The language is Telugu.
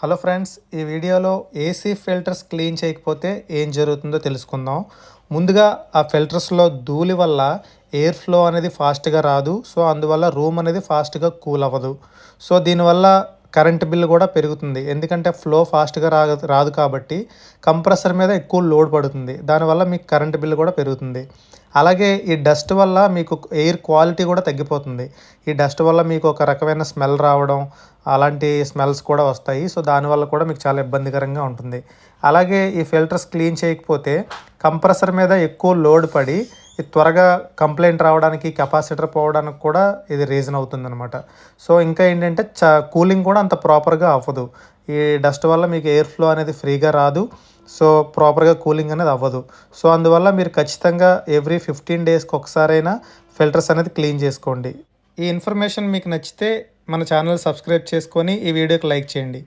హలో ఫ్రెండ్స్ ఈ వీడియోలో ఏసీ ఫిల్టర్స్ క్లీన్ చేయకపోతే ఏం జరుగుతుందో తెలుసుకుందాం. ముందుగా ఆ ఫిల్టర్స్లో ధూళి వల్ల ఎయిర్ ఫ్లో అనేది ఫాస్ట్గా రాదు. సో అందువల్ల రూమ్ అనేది ఫాస్ట్గా కూల్ అవ్వదు. సో దీనివల్ల కరెంట్ బిల్ కూడా పెరుగుతుంది. ఎందుకంటే ఫ్లో ఫాస్ట్గా రాదు రాదు కాబట్టి కంప్రెసర్ మీద ఎక్కువ లోడ్ పడుతుంది. దానివల్ల మీకు కరెంట్ బిల్ కూడా పెరుగుతుంది. అలాగే ఈ డస్ట్ వల్ల మీకు ఎయిర్ క్వాలిటీ కూడా తగ్గిపోతుంది. ఈ డస్ట్ వల్ల మీకు ఒక రకమైన స్మెల్ రావడం అలాంటి స్మెల్స్ కూడా వస్తాయి. సో దానివల్ల కూడా మీకు చాలా ఇబ్బందికరంగా ఉంటుంది. అలాగే ఈ ఫిల్టర్స్ క్లీన్ చేయకపోతే కంప్రెసర్ మీద ఎక్కువ లోడ్ పడి ఇది త్వరగా కంప్లైంట్ రావడానికి కెపాసిటర్ పోవడానికి కూడా ఇది రీజన్ అవుతుందన్నమాట. సో ఇంకా ఏంటంటే చ కూలింగ్ కూడా అంత ప్రాపర్గా అవ్వదు. ఈ డస్ట్ వల్ల మీకు ఎయిర్ ఫ్లో అనేది ఫ్రీగా రాదు. సో ప్రాపర్గా కూలింగ్ అనేది అవ్వదు. సో అందువల్ల మీరు ఖచ్చితంగా ఎవ్రీ ఫిఫ్టీన్ డేస్కి ఒకసారైనా ఫిల్టర్స్ అనేది క్లీన్ చేసుకోండి. ఈ ఇన్ఫర్మేషన్ మీకు నచ్చితే మన ఛానల్ సబ్స్క్రైబ్ చేసుకొని ఈ వీడియోకి లైక్ చేయండి.